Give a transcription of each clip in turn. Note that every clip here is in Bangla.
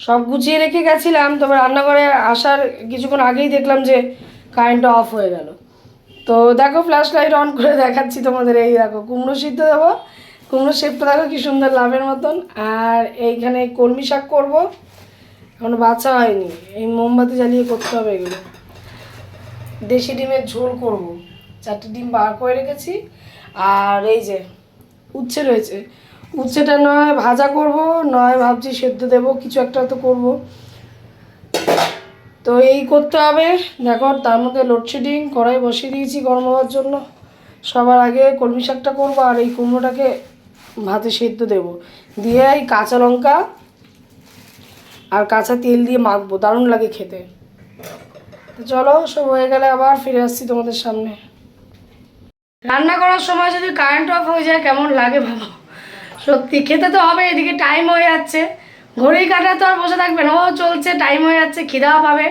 সব গুছিয়ে রেখে গেছিলাম, তবে রান্নাঘরে আসার কিছুক্ষণ আগেই দেখলাম যে কারেন্টটা অফ হয়ে গেল। তো দেখো ফ্ল্যাশ লাইট অন করে দেখাচ্ছি তোমাদের, এই দেখো, কুমড়ো সিদ্ধ দেবো। কুমড়ো শেপটা দেখো কি সুন্দর লাভের মতন। আর এইখানে কলমি শাক করব, এখনও বাছা হয়নি, এই মোমবাতি জ্বালিয়ে করতে হবে এগুলো। দেশি ডিমের ঝোল করব, চারটে ডিম বার করে রেখেছি। আর এই যে, উচ্ছে রয়েছে উচ্ছেটা নয়, ভাজা করব, নয়, ভাবছি সেদ্ধ দেব, কিছু একটা তো করব। তো এই করতে হবে। দেখো তার মধ্যে লোডশেডিং কড়াই বসিয়ে দিয়েছি গরম হওয়ার জন্য। সবার আগে কলমি শাকটা করব আর এই কুমড়োটাকে ভাতে সেদ্ধ দেব। দিয়ে এই কাঁচা লঙ্কা আর কাঁচা তেল দিয়ে মাখবো, দারুণ লাগে খেতে। চলো, সব হয়ে গেলে আবার ফিরে আসছি তোমাদের সামনে। রান্না করার সময় যদি কারেন্ট অফ হয়ে যায়, কেমন লাগে ভাবো? সত্যি, খেতে তো হবে, এদিকে টাইম হয়ে যাচ্ছে। ঘড়ি কাটা তো আর বসে থাকবে না। ও চলছে টাইম হয়ে যাচ্ছে খিদাও পাবে।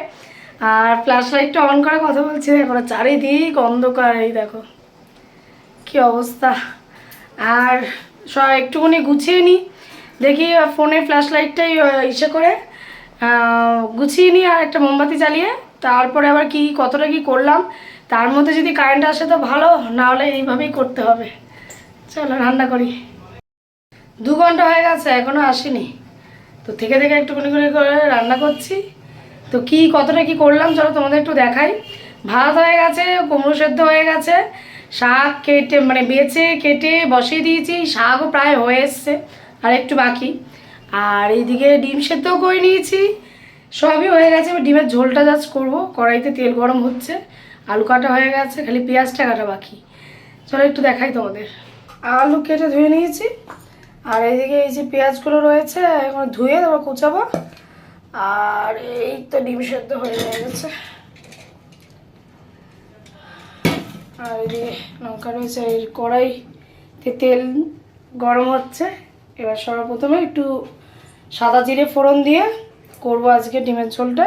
আর ফ্ল্যাশ লাইটটা অন করে কথা বলছি, দেখো চারিদিক অন্ধকার, এই দেখো। কি অবস্থা। আর সব একটুখানি গুছিয়ে নিই দেখি ফোনে ফ্ল্যাশ লাইটটাই ইসে করে গুছিয়ে নিই আর একটা মোমবাতি জ্বালিয়ে। তারপরে আবার কি, কতটা কি করলাম, তার মধ্যে যদি কারেন্ট আসে তো ভালো, না হলে এইভাবেই করতে হবে। চলো, রান্না করি। দু ঘণ্টা হয়ে গেছে এখনও আসেনি। তো থেকে থেকে একটুখানি করে করে রান্না করছি। তো কি, কতটা কি করলাম, চলো তোমাদের একটু দেখাই। ভাত হয়ে গেছে, কুমড়ো সেদ্ধ হয়ে গেছে। শাক কেটে মানে বেছে, কেটে বসিয়ে দিয়েছি, শাকও প্রায় হয়ে এসছে, আর একটু বাকি। আর এইদিকে ডিম সেদ্ধও করে নিয়েছি, সবই হয়ে গেছে। এবার ডিমের ঝোলটা জাস্ট করব, কড়াইতে তেল গরম হচ্ছে, আলু কাটা হয়ে গেছে, খালি পেঁয়াজটা কাটা বাকি। চলো একটু দেখাই তোমাদের। আলু কেটে ধুয়ে নিয়েছি। আর এইদিকে এই যে পেঁয়াজগুলো রয়েছে এখন ধুয়ে তারপর কুচাবো। আর এই তো ডিম সেদ্ধ হয়ে গেছে। আর এদিকে লঙ্কা রয়েছে এই কড়াইতে তেল গরম হচ্ছে। এবার সর্বপ্রথমে একটু সাদা জিরে ফোড়ন দিয়ে করব আজকে ডিমের ঝোলটা।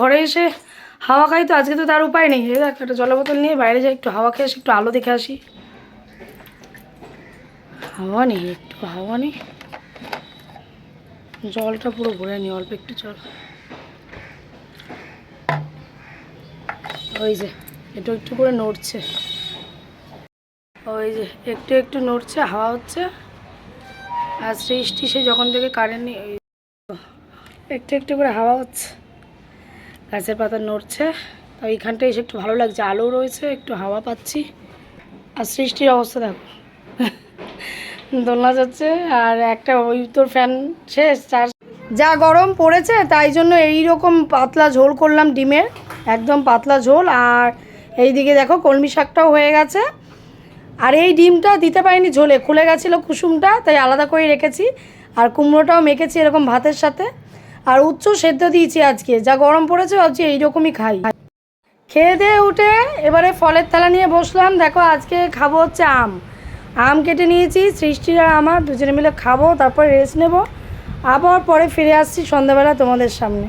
ঘরে এসে হাওয়া খাই তো, আজকে তো তার উপায় নেই। একটা জলের বোতল নিয়ে বাইরে যাই, একটু হাওয়া খেয়ে একটু আলো দেখে আসি। হাওয়া নেই একটু হাওয়া নেই জলটা পুরো ভরে নি, অল্প একটু জল। ওই যে একটু একটু করে নড়ছে। ওই যে, একটু একটু নড়ছে, হাওয়া হচ্ছে। আর সৃষ্টি, সে যখন থেকে কারেন্ট নেই একটু একটু করে হাওয়া হচ্ছে। গাছের পাতা নড়ছে। তো এসে একটু ভালো লাগছে, আলো রয়েছে, একটু হাওয়া পাচ্ছি। আর সৃষ্টির অবস্থা দেখো। দোলনা যাচ্ছে আর একটা ওই তোর ফ্যান শেষ চার্জ যা গরম পড়েছে, তাই জন্য এই রকম পাতলা ঝোল করলাম ডিমের, একদম পাতলা ঝোল। আর এইদিকে দেখো, কলমি শাকটাও হয়ে গেছে। আর এই ডিমটা দিতে পারিনি ঝোলে, খুলে গেছিল কুসুমটা, তাই আলাদা করে রেখেছি। আর কুমড়োটাও মেখেছি এরকম ভাতের সাথে। আর উচ্চ সেদ্ধ দিয়েছি আজকে, যা গরম পড়েছে ভাবছি এইরকমই খাই। খেয়ে দিয়ে উঠে এবারে ফলের থালা নিয়ে বসলাম, দেখো আজকে খাব হচ্ছে আম। আম কেটে নিয়েছি সৃষ্টির আর আমার দুজনে মিলে খাব, তারপর রেস্ট নেব। আবার পরে ফিরে আসছি সন্ধ্যাবেলা তোমাদের সামনে।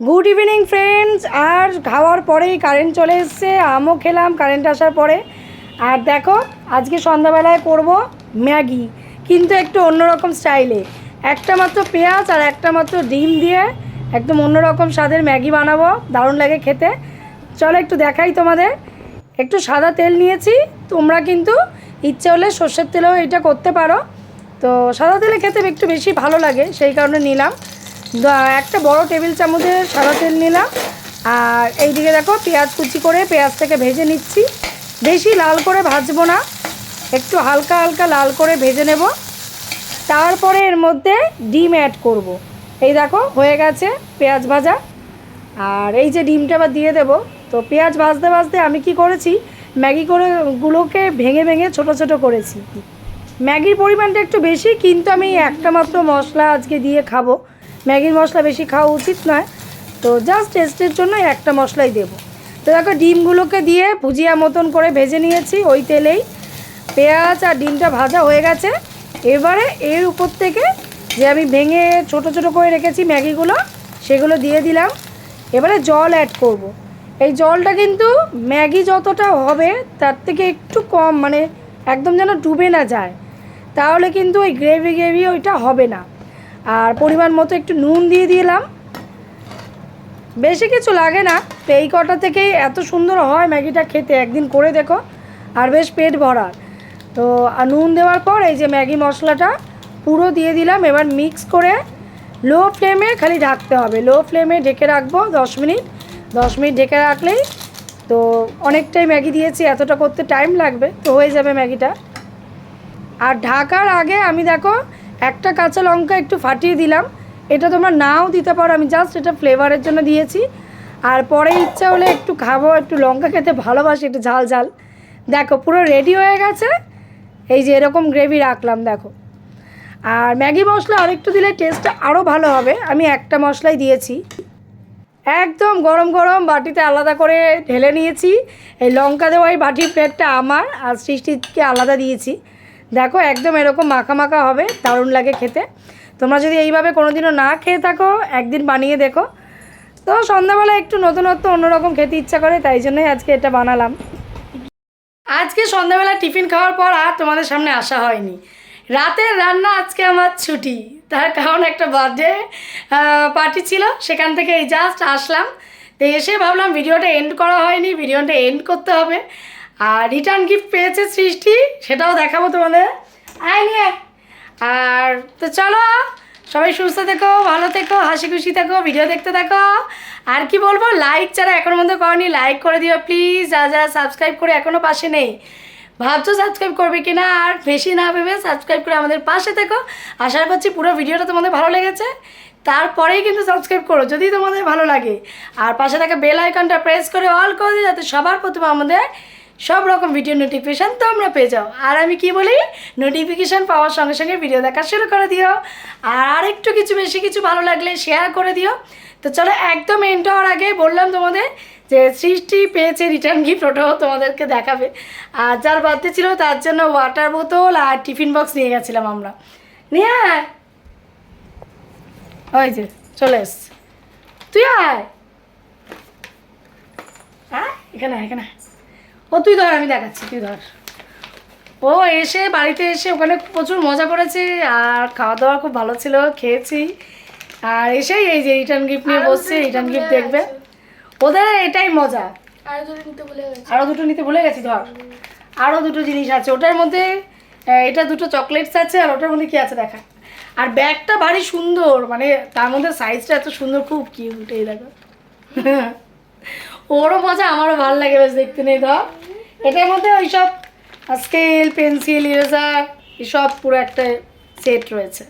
গুড ইভিনিং ফ্রেন্ডস আর খাওয়ার পরেই কারেন্ট চলে এসছে, আমও খেলাম কারেন্ট আসার পরে। আর দেখো, আজকে সন্ধ্যাবেলায় করব ম্যাগি, কিন্তু একটু অন্যরকম স্টাইলে। একটা মাত্র পেঁয়াজ আর একটা মাত্র ডিম দিয়ে একদম অন্যরকম স্বাদের ম্যাগি বানাবো, দারুণ লাগে খেতে। চলো একটু দেখাই তোমাদের। একটু সাদা তেল নিয়েছি, তোমরা কিন্তু ইচ্ছে হলে সর্ষের তেলেও এটা করতে পারো। তো সাদা তেলে খেতে একটু বেশি ভালো লাগে, সেই কারণে নিলাম। একটা বড় টেবিল চামচের সাদা তেল নিলাম। আর এইদিকে দেখো পেঁয়াজ কুচি করে পেঁয়াজটাকে ভেজে নিচ্ছি। বেশি লাল করে ভাজবো না, একটু হালকা হালকা লাল করে ভেজে নেব। তারপরে এর মধ্যে ডিম অ্যাড করব। এই দেখো হয়ে গেছে পেঁয়াজ ভাজা। আর এই যে ডিমটা আবার দিয়ে দেব। তো পেঁয়াজ ভাজতে ভাজতে আমি কি করেছি? ম্যাগি করে গুলোকে ভেঙে ভেঙে ছোট ছোট করেছি। ম্যাগির পরিমাণটা একটু বেশি, কিন্তু আমি একটা মাত্র মশলা আজকে দিয়ে খাব। ম্যাগির মশলা বেশি খাওয়া উচিত নয়। তো জাস্ট টেস্টের জন্য একটা মশলাই দেবো। তো দেখো ডিমগুলোকে দিয়ে ভুজিয়া মতন করে ভেজে নিয়েছি ওই তেলেই। পেঁয়াজ আর ডিমটা ভাজা হয়ে গেছে। এবারে এর উপর থেকে যে আমি ভেঙে ছোট ছোট করে রেখেছি ম্যাগিগুলো, সেগুলো দিয়ে দিলাম। এবারে জল অ্যাড করব। এই জলটা কিন্তু ম্যাগি যতটা হবে, তার থেকে একটু কম মানে একদম যেন ডুবে না যায়। তাহলে কিন্তু ওই গ্রেভি গ্রেভি ওইটা হবে না। আর পরিমাণ মতো একটু নুন দিয়ে দিলাম। বেশি কিছু লাগে না। তো এই কটা থেকেই এত সুন্দর হয় ম্যাগিটা খেতে, একদিন করে দেখো। আর বেশ পেট ভরার। তো, আর নুন দেওয়ার পর এই যে ম্যাগি মশলাটা পুরো দিয়ে দিলাম। এবার মিক্স করে লো ফ্লেমে খালি ঢাকতে হবে। লো ফ্লেমে ঢেকে রাখব দশ মিনিট। দশ মিনিট ঢেকে রাখলেই তো অনেকটাই ম্যাগি দিয়েছি, এতটা করতে টাইম লাগবে, তো হয়ে যাবে ম্যাগিটা। আর ঢাকার আগে আমি দেখো, একটা কাঁচা লঙ্কা একটু ফাটিয়ে দিলাম। এটা তোমরা নাও দিতে পারো, আমি জাস্ট এটা ফ্লেভারের জন্য দিয়েছি। আর পরে ইচ্ছা হলে একটু খাব, একটু লঙ্কা খেতে ভালোবাসি, একটু ঝাল ঝাল। দেখো, পুরো রেডি হয়ে গেছে। এই যে এরকম গ্রেভি রাখলাম, দেখো। আর ম্যাগি মশলা আরেকটু দিলে টেস্টটা আরও ভালো হবে। আমি একটা মশলাই দিয়েছি। একদম গরম গরম বাটিতে আলাদা করে ঢেলে নিয়েছি। এই লঙ্কা দেওয়া এই বাটির প্লেটটা আমার আর সৃষ্টিকে আলাদা দিয়েছি। দেখো একদম এরকম মাখা মাখা হবে, দারুণ লাগে খেতে। তোমরা যদি এইভাবে কোনোদিনও না খেয়ে থাকো, একদিন বানিয়ে দেখো। তো সন্ধ্যাবেলা একটু নতুনত্ব অন্যরকম খেতে ইচ্ছা করে, তাই জন্যই আজকে এটা বানালাম। আজকে সন্ধ্যাবেলা টিফিন খাওয়ার পর আর তোমাদের সামনে আসা হয়নি। রাতের রান্না আজকে আমার ছুটি। তার কারণ একটা বার্থডে পার্টি ছিল, সেখান থেকে এই জাস্ট আসলাম। তো এসে ভাবলাম ভিডিওটা এন্ড করা হয়নি ভিডিওটা এন্ড করতে হবে। আর রিটার্ন গিফট পেয়েছে সৃষ্টি, সেটাও দেখাবো তোমাদের। আয় নিয়ে। আর তো চলো, সবাই সুস্থ থেকো, ভালো থেকো হাসি খুশি থেকো ভিডিও দেখতে থাকো। আর কি বলব লাইক যারা এখনও মধ্যে করনি লাইক করে দিও প্লিজ যারা যারা সাবস্ক্রাইব করে এখনও পাশে নেই। ভাবছ সাবস্ক্রাইব করবে কি না আর বেশি না ভেবে সাবস্ক্রাইব করে আমাদের পাশে থেকো। আশা করছি পুরো ভিডিওটা তোমাদের ভালো লেগেছে। তারপরেই কিন্তু সাবস্ক্রাইব করো, যদি তোমাদের ভালো লাগে। আর পাশে থাকা বেল আইকনটা প্রেস করে অল করে দিও, যাতে সবার প্রথমে আমাদের সব রকম ভিডিও নোটিফিকেশান তোমরা পেয়ে যাও। আর আমি কি বলি? নোটিফিকেশান পাওয়ার সঙ্গে সঙ্গে ভিডিও দেখা শুরু করে দিও। আর আরেকটু কিছু বেশি কিছু ভালো লাগলে শেয়ার করে দিও। তো চলো, একদম এন্ড হওয়ার আগে বললাম তোমাদের যে সৃষ্টি পেয়েছে রিটার্ন গিফট ওটাও তোমাদেরকে দেখাবে। আর যার বার্থডে ছিল তার জন্য ওয়াটার বোতল আর টিফিন বক্স নিয়ে গেছিলাম আমরা। নিয়ে আয়। ওই যে চলে এসছে তুই আয়। হ্যাঁ এখানে আয়, এখানে ও তুই ধর আমি দেখাচ্ছি তুই ধর। ও এসে বাড়িতে এসে ওখানে প্রচুর মজা করেছে আর খাওয়া দাওয়া খুব ভালো ছিল খেয়েছি। আর এসেই এই যে রিটার্ন গিফট নিয়ে বসছে রিটার্ন গিফট দেখবে। ওদের এটাই মজা। আর দুটো নিতে ভুলে গেছি। আরও দুটো নিতে ভুলে গেছি ধর। আরও দুটো জিনিস আছে। ওটার মধ্যে এটা দুটো চকলেটস আছে আর ওটার মধ্যে কি আছে দেখা। আর ব্যাগটা ভারী সুন্দর মানে তার মধ্যে সাইজটা এত সুন্দর খুব কিউট এই দেখো। ওরও মজা আমারও ভালো লাগে বেশ দেখতে নেই ধর। এটার মধ্যে ওই সব স্কেল পেন্সিল ইরেজার এসব পুরো একটা সেট রয়েছে।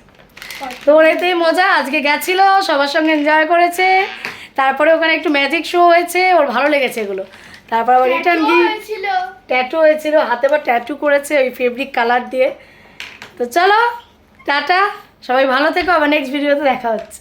তো এতেই মজা। আজকে গেছিল সবার সঙ্গে এনজয় করেছে। তারপরে ওখানে একটু ম্যাজিক শো হয়েছে ওর ভালো লেগেছে এগুলো। তারপর আবার রিটার্ন হয়েছিল। ট্যাটু হয়েছিল হাতে বা ট্যাটু করেছে ওই ফেব্রিক কালার দিয়ে। তো চলো টাটা সবাই ভালো থেকো আবার নেক্সট ভিডিওতে দেখা হচ্ছে।